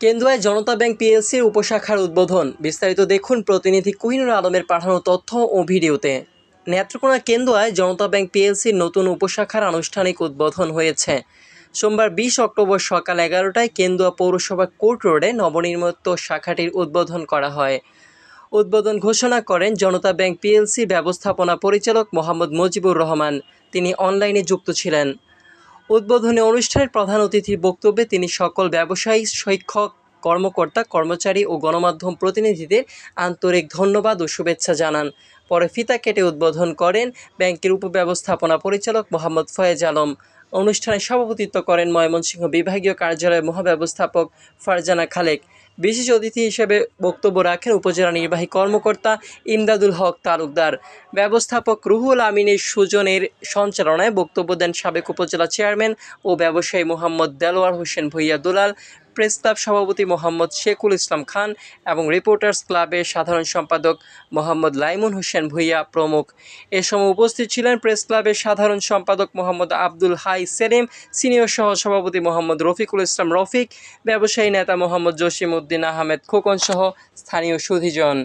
কেন্দুয়ায় জনতা bank পিএলসির উপশাখার উদ্বোধন। বিস্তারিত দেখুন প্রতিনিধি কুহিনুর আলমের পাঠানো তথ্য ও ভিডিওতে। নেত্রকোনা কেন্দুয়ায় জনতা ব্যাংক পিএলসির নতুন উপশাখার আনুষ্ঠানিক উদ্বোধন হয়েছে। সোমবার বিশ অক্টোবর সকাল এগারোটায় কেন্দুয়া পৌরসভা কোর্ট রোডে নবনির্মিত শাখাটির উদ্বোধন করা হয়। উদ্বোধন ঘোষণা করেন জনতা ব্যাংক পিএলসি ব্যবস্থাপনা পরিচালক মোহাম্মদ মুজিবুর রহমান। তিনি অনলাইনে যুক্ত ছিলেন। উদ্বোধনী অনুষ্ঠানের প্রধান অতিথির বক্তব্যে তিনি সকল ব্যবসায়ী, শিক্ষক, কর্মকর্তা, কর্মচারী ও গণমাধ্যম প্রতিনিধিদের আন্তরিক ধন্যবাদ ও শুভেচ্ছা জানান। পরে ফিতা কেটে উদ্বোধন করেন ব্যাংকের উপব্যবস্থাপনা পরিচালক মোহাম্মদ ফয়েজ আলম। অনুষ্ঠানে সভাপতিত্ব করেন ময়মনসিংহ বিভাগীয় কার্যালয়ের মহাব্যবস্থাপক ফারজানা খালেক। বিশেষ অতিথি হিসেবে বক্তব্য রাখেন উপজেলা নির্বাহী কর্মকর্তা ইমদাদুল হক তালুকদার। ব্যবস্থাপক রুহুল আমিনের সুজনের সঞ্চালনায় বক্তব্য দেন সাবেক উপজেলা চেয়ারম্যান ও ব্যবসায়ী মোহাম্মদ দেলোয়ার হোসেন ভুইয়া দুলাল। প্রেস ক্লাব সভাপতি মোহাম্মদ শেখুল ইসলাম খান এবং রিপোর্টার্স ক্লাবের সাধারণ সম্পাদক মোহাম্মদ লাইমুন হোসেন ভুইয়া প্রমুখ। এ সময় উপস্থিত ছিলেন প্রেস ক্লাবের সাধারণ সম্পাদক মোহাম্মদ আব্দুল হাই সেলিম, সিনিয়র সহ সভাপতি মোহাম্মদ রফিকুল ইসলাম রফিক, ব্যবসায়ী নেতা মোহাম্মদ জসিম উদ্দিন আহমেদ খোকন সহ স্থানীয় সুধীজন।